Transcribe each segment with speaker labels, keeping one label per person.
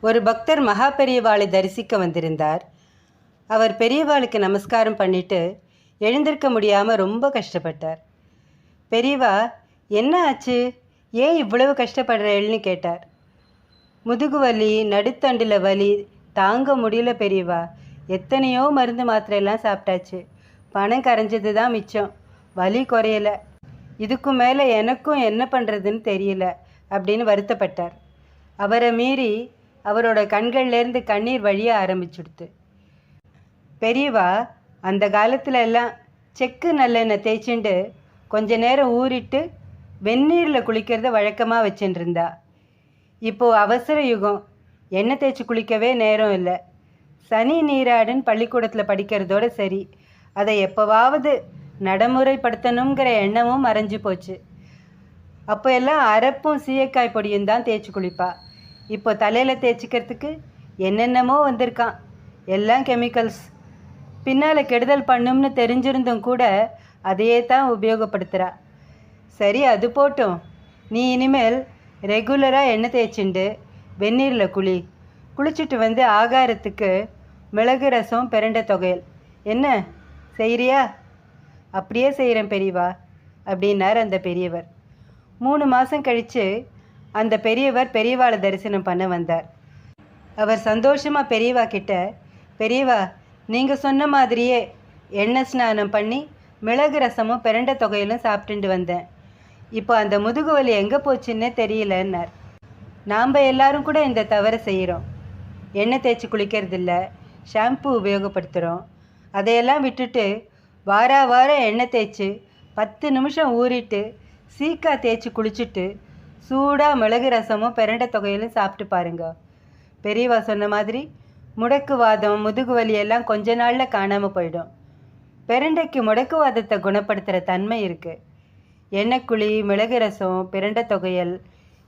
Speaker 1: ஒரு பக்தர் மகா பெரியவாளை தரிசிக்க வந்திருந்தார். அவர் பெரியவாளுக்கு நமஸ்காரம் பண்ணிட்டு எழுந்திருக்க முடியாமல் ரொம்ப கஷ்டப்பட்டார். பெரியவா என்ன ஆச்சு? ஏன் இவ்வளவு கஷ்டப்படுறேன்னு கேட்டார். முதுகு வலி நடுத்தண்டில் வலி தாங்க முடியல பெரியவா. எத்தனையோ மருந்து மாத்திரையெல்லாம் சாப்பிட்டாச்சு. பணம் கரைஞ்சது தான் மிச்சம். வலி குறையல. இதுக்கும் மேலே எனக்கும் என்ன பண்ணுறதுன்னு தெரியல அப்படின்னு வருத்தப்பட்டார். அவரை மீறி அவரோட கண்கள்லேருந்து கண்ணீர் வழிய ஆரம்பிச்சுடுத்து. பெரியவா அந்த காலத்துல எல்லாம் செக்கு நல்லெண்ணெய் தேய்ச்சிண்டு கொஞ்ச நேரம் ஊறிட்டு வெந்நீரில் குளிக்கிறத வழக்கமாக வச்சுட்டு இருந்தா இப்போது அவசர யுகம் எண்ணெய் தேய்ச்சி குளிக்கவே நேரம் இல்லை. சனி நீராடுன்னு பள்ளிக்கூடத்தில் படிக்கிறதோட சரி அதை எப்போவாவது நடைமுறைப்படுத்தணுங்கிற எண்ணமும் மறைஞ்சு போச்சு. அப்போ எல்லாம் அரப்பும் சீயக்காய் பொடியும் தான் தேய்ச்சி குளிப்பா. இப்போ தலையில் தேய்ச்சிக்கிறதுக்கு என்னென்னமோ வந்திருக்கான். எல்லாம் கெமிக்கல்ஸ். பின்னால் கெடுதல் பண்ணும்னு தெரிஞ்சிருந்தும் கூட அதையே தான் உபயோகப்படுத்துகிறா சரி அது போட்டும். நீ இனிமேல் ரெகுலராக எண்ணெய் தேய்ச்சிண்டு வெந்நீரில் குளி. குளிச்சுட்டு வந்து ஆகாரத்துக்கு மிளகு ரசம் பிரண்டை தொகையல். என்ன? செய்கிறியா அப்படியே செய்கிறேன் பெரியவா அப்படின்னார் அந்த பெரியவர். மூணு மாதம் கழித்து அந்த பெரியவர் பெரியவாளை தரிசனம் பண்ண வந்தார். அவர் சந்தோஷமாக பெரியவா கிட்ட பெரியவா நீங்கள் சொன்ன மாதிரியே எண்ணெய் ஸ்நானம் பண்ணி மிளகு ரசமும் பிரண்டை தொகையிலும் சாப்பிட்டுட்டு வந்தேன். இப்போ அந்த முதுகு வலி எங்கே போச்சுன்னே தெரியலன்னார். நாம் எல்லாரும் கூட இந்த தவறை செய்கிறோம் எண்ணெய் தேய்ச்சி குளிக்கிறதில்ல ஷாம்பு உபயோகப்படுத்துகிறோம் அதையெல்லாம் விட்டுட்டு வாரா வாரம் எண்ணெய் தேய்ச்சி பத்து நிமிஷம் ஊறிட்டு சீக்கா தேய்ச்சி குளிச்சுட்டு சூடாக மிளகு ரசமும் பிரண்டை தொகையிலும் சாப்பிட்டு பாருங்க. பெரியவா சொன்ன மாதிரி முடக்கு வாதம் முதுகு வலி எல்லாம் கொஞ்ச நாளில் காணாமல் போயிடும். பிரண்டைக்கு முடக்குவாதத்தை குணப்படுத்துகிற தன்மை இருக்குது எண்ணெய்க்குழி மிளகு ரசம் பிரண்டை தொகையல்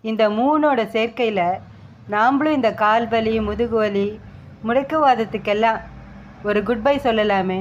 Speaker 1: இந்த மூணோட சேர்க்கையில் நாம்ளும் இந்த கால் வலி முதுகு வலி முடக்குவாதத்துக்கெல்லாம் ஒரு குட் பை சொல்லலாமே.